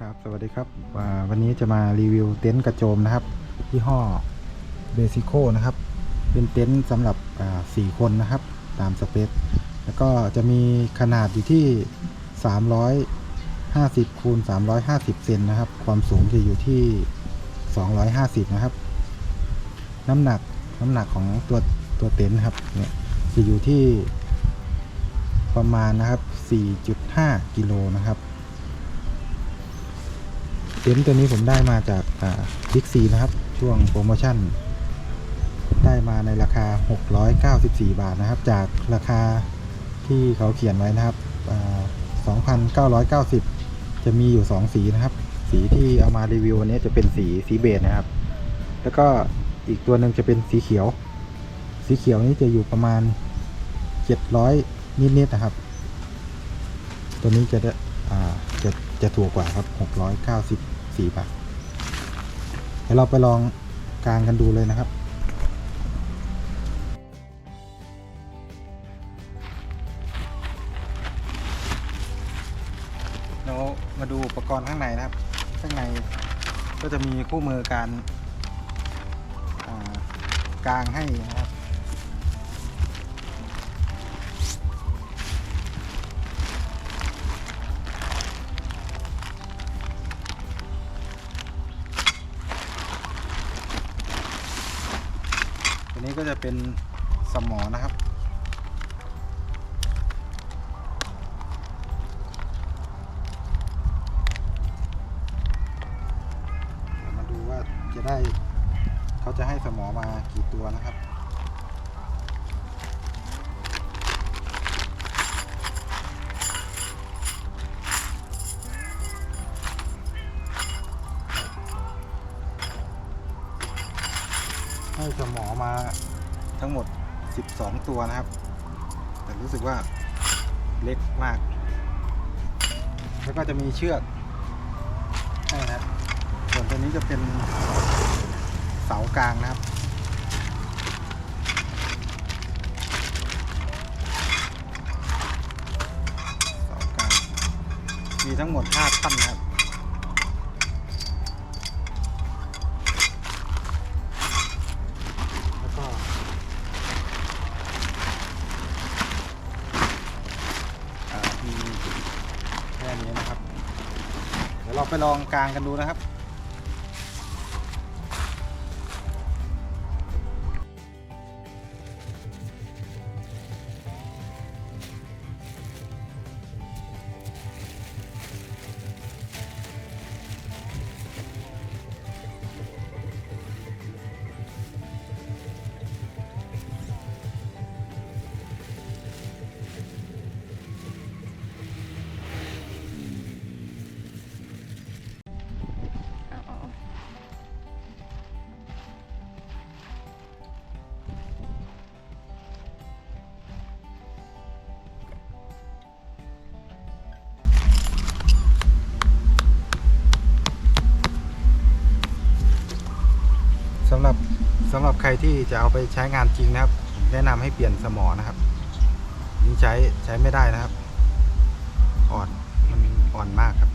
ครับสวัสดีครับวันนี้จะมารีวิวเต็นท์กระโจมนะครับยี่ห้อเบซิโคนะครับ เป็นเต็นท์สำหรับอ่าสี่คนนะครับ ตามสเปคแล้วก็จะมีขนาดอยู่ที่ 350คูณ350 เซนนะครับ ความสูงจะอยู่ที่ 250 นะครับ น้ำหนักน้ำหนักของตัวตัวเต็นท์ครับเนี่ยจะอยู่ที่ประมาณนะครับ 4.5 กิโลนะครับ เต็นท์ตัวนี้ผมได้มาจากบิ๊กซีนะครับ ช่วงโปรโมชั่น ได้มาในราคา 694 บาทนะครับ จากราคาที่เขาเขียนไว้นะครับ 2,990 จะมีอยู่ 2 สีนะครับ สีที่เอามารีวิววันนี้จะเป็นสีสีเบจนะครับ แล้วก็อีกตัวหนึ่งจะเป็นสีเขียว สีเขียวนี้จะอยู่ประมาณ 700 นิดๆนะครับ ตัวนี้จะได้จะจะถูกกว่าครับ 690 694บาทเดี๋ยวเราไปลองกางกันดูเลยนะครับเรามาดูอุปกรณ์ข้างในนะครับ ข้างในก็จะมีคู่มือการกางให้นะครับ ก็จะเป็นสมอนะครับ ตัวนะครับ แต่รู้สึกว่าเล็กมาก แล้วก็จะมีเชือกให้นะครับส่วนตัวนี้จะเป็นเสากลางนะครับ เสากลาง มีทั้งหมด5ท่อนนะครับ ลองกลางกันดูนะครับ ใครที่จะเอาไปใช้งานจริงนะครับ แนะนำให้เปลี่ยนสมอนะครับ นี่ใช้ใช้ไม่ได้นะครับ อ่อนมันอ่อนมากครับ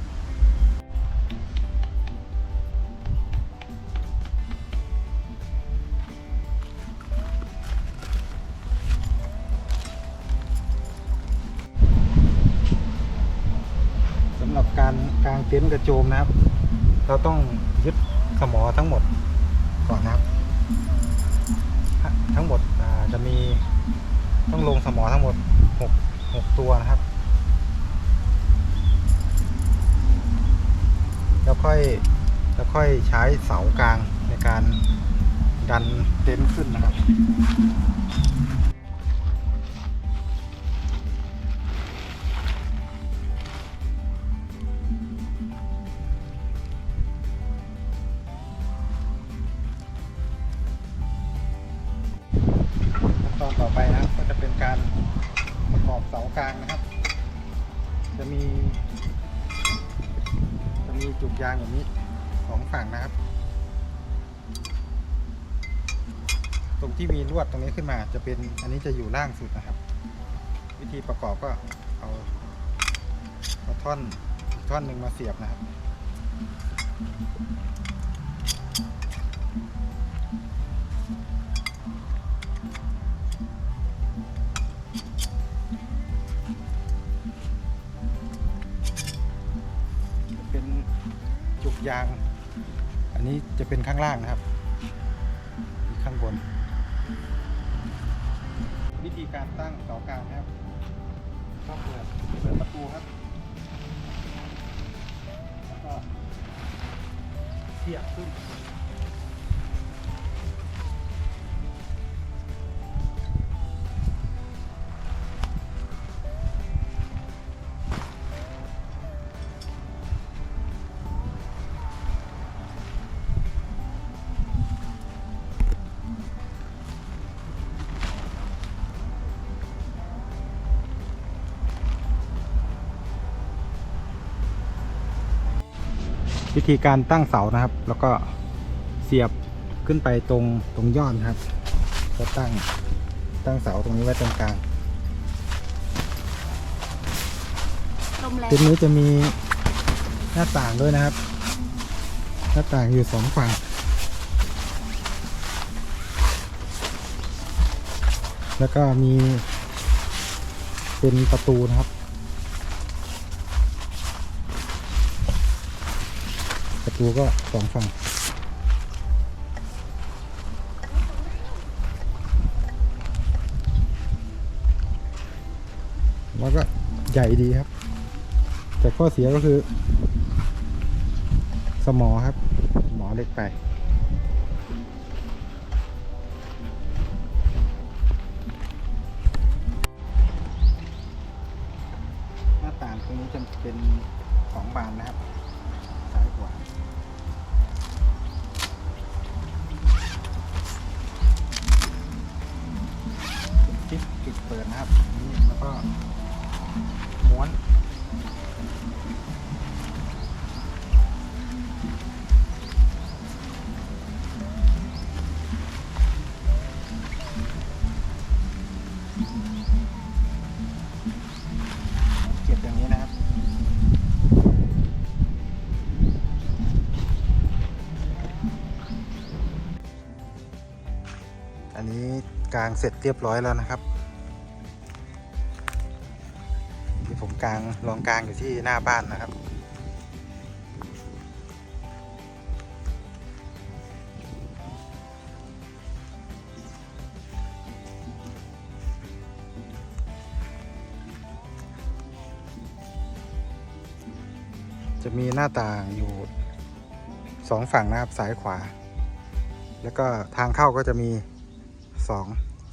สำหรับการกางเต็นท์กระโจมนะครับ เราต้องยึดสมอทั้งหมดก่อนนะครับ จะมีต้องลงสมอทั้งหมด6 6ตัวนะครับ แล้วค่อยแล้วค่อยใช้เสากลางในการดันเต็นท์ขึ้นนะครับ จะมี จะมีจุกยางแบบนี้สองฝั่งนะครับ ตรงที่มีลวดตรงนี้ขึ้นมาจะเป็นอันนี้จะอยู่ล่างสุดนะครับ วิธีประกอบก็เอาเอาท่อนอีกท่อนหนึ่งมาเสียบนะครับ ยาง อันนี้จะเป็นข้างล่างนะครับอีกข้างบน วิธีการตั้งเสากลางนะครับก็เปิดเปิดประตูครับ แล้วก็เทียบขึ้น วิธีการตั้งเสานะครับ แล้วก็เสียบขึ้นไปตรงตรงยอดนะครับ ก็ตั้งตั้งเสาตรงนี้ไว้ตรงกลางลมแรงทีนี้จะมีหน้าต่างด้วยนะครับ หน้าต่างอยู่สองฝั่งแล้วก็มีเป็นประตูนะครับ รูก็สองฝั่งแล้วก็ใหญ่ดีครับ แต่ข้อเสียก็คือ สมอครับ หมอเล็กไป กลางเสร็จเรียบร้อยแล้วนะครับ ที่ผมกลางลองกลางอยู่ที่หน้าบ้านนะครับ จะมีหน้าต่างอยู่สองฝั่งนะครับซ้ายขวา แล้วก็ทางเข้าก็จะมี สอง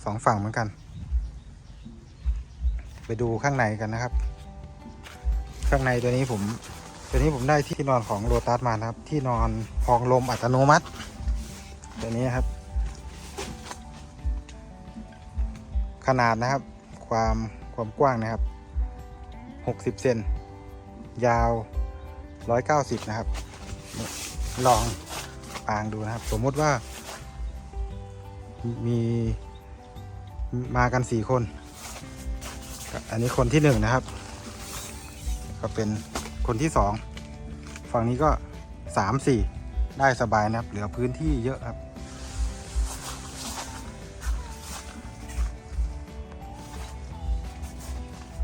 สองฝั่งเหมือนกัน ไปดูข้างในกันนะครับ ข้างในตัวนี้ผม ตัวนี้ผมได้ที่นอนของโ o ตัสมานะครับ ที่นอนพองลมอัตโนมัติ ตัวนี้ครับ ขนาดนะครับ ความความกว้างนะครับ 60 เซนยาว 190 นะครับ ลองปางดูนะครับ สมมติว่า มีมากันสี่คน อันนี้คนที่หนึ่งนะครับ ก็เป็นคนที่สองฝั่งนี้ก็สามสี่ได้สบายนะครับ เหลือพื้นที่เยอะครับ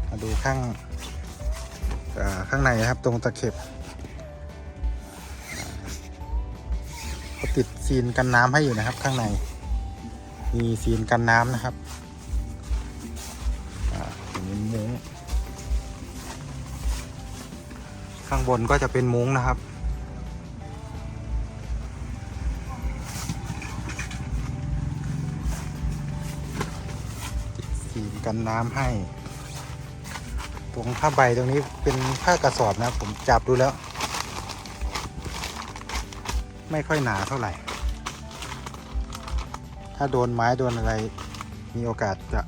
มาดูข้างข้างในนะครับตรงตะเข็บเขาติดซีนกันน้ำให้อยู่นะครับข้างใน มีซีนกันน้ำนะครับอ่ามีมุ้งข้างบนก็จะเป็นมุ้งนะครับติดซีนกันน้ำให้ ตรงผ้าใบตรงนี้เป็นผ้ากระสอบนะผมจับดูแล้ว ไม่ค่อยหนาเท่าไหร่ ถ้าโดนไม้โดนอะไร มีโอกาสจะ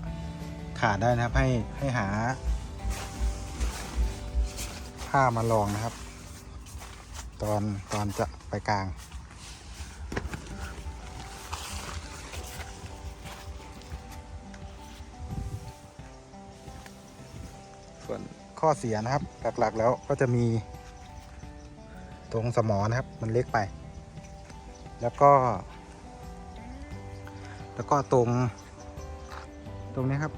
ขาดได้นะครับให้ให้หา ผ้ามาลองนะครับ ตอนตอนจะไปกลางส่วนข้อเสียนะครับ หลักๆแล้วก็จะมี ตรงสมอนะครับ มันเล็กไป แล้วก็ แล้วก็ตรง ตรงนี้ครับ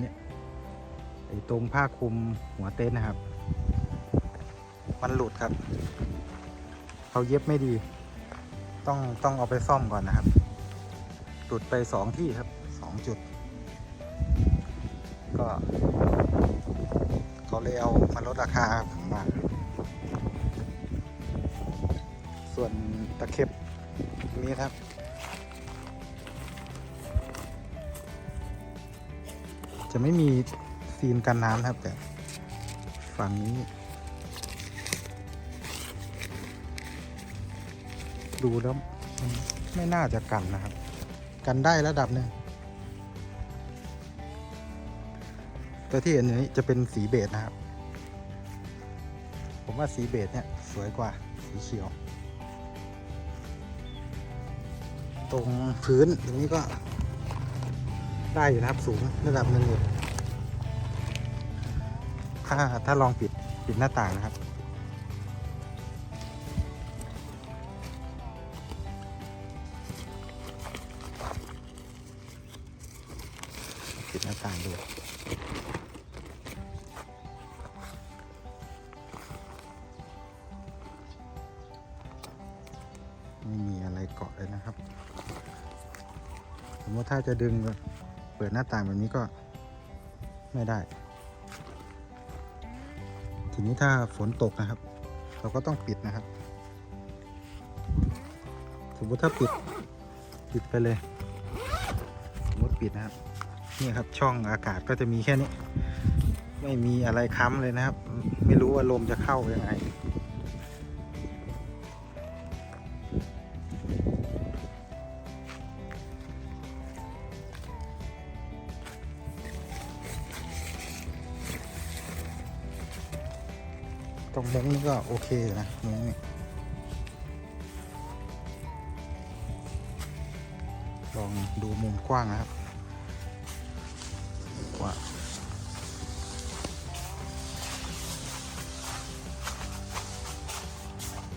เนี่ยไอ้ตรงผ้าคลุมหัวเต็นท์นะครับ มันหลุดครับเขาเย็บไม่ดี ต้องต้องเอาไปซ่อมก่อนนะครับ หลุดไปสองที่ครับสองจุด ก็เขาเลยเอามาลดราคาผมมาส่วนตะเข็บนี้ครับ จะไม่มีซีนกันน้ำนะครับ แต่ฝั่งนี้ ดูแล้วมไม่น่าจะกันนะครับ กันได้ระดับหนึ่งแต่ที่เห็นนี้จะเป็นสีเบจนะครับ ผมว่าสีเบจเนี่ยสวยกว่าสีเขียว ตรงพื้นตรงนี้ก็ ได้อยู่นะครับ สูงระดับหนึ่งอยู่ถ้าถ้าลองปิดปิดหน้าต่างนะครับ ปิดหน้าต่างดูไม่มีอะไรเกาะเลยนะครับ สมมติถ้าจะดึง ปิดหน้าต่างแบบนี้ก็ไม่ได้ ทีนี้ถ้าฝนตกนะครับ เราก็ต้องปิดนะครับ สมมติถ้าปิดปิดไปเลยสมมติปิดนะครับนี่ครับช่องอากาศก็จะมีแค่นี้ ไม่มีอะไรค้ำเลยนะครับ ไม่รู้ว่าลมจะเข้ายังไง ตรงมุ้งนี่ก็โอเคอยู่นะมุ้งนี่ลองดูมุมกว้างนะครับกว้าง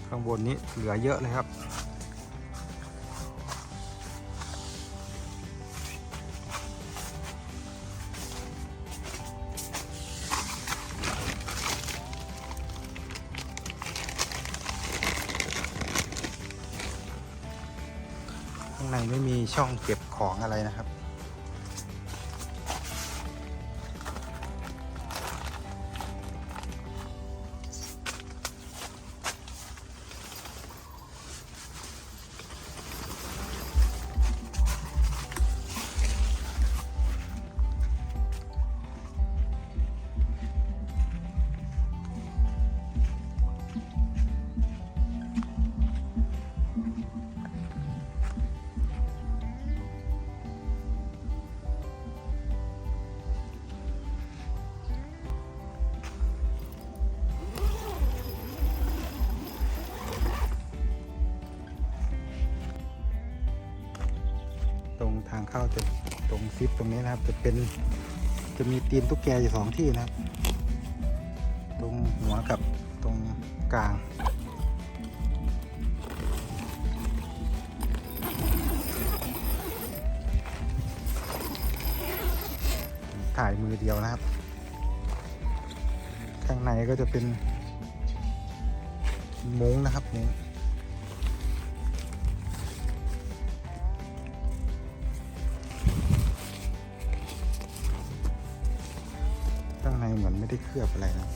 ข้างบนนี้เหลือเยอะเลยครับ ข้างในไม่มีช่องเก็บของอะไรนะครับ เข้าจะตรงซิปตรงนี้นะครับ จะเป็นจะมีตีนตุ๊กแกอยู่สองที่นะครับ ตรงหัวกับตรงกลางถ่ายมือเดียวนะครับ ข้างในก็จะเป็นมุ้งนะครับมุ้ง ข้างในเหมือนไม่ได้เคลือบอะไรนะ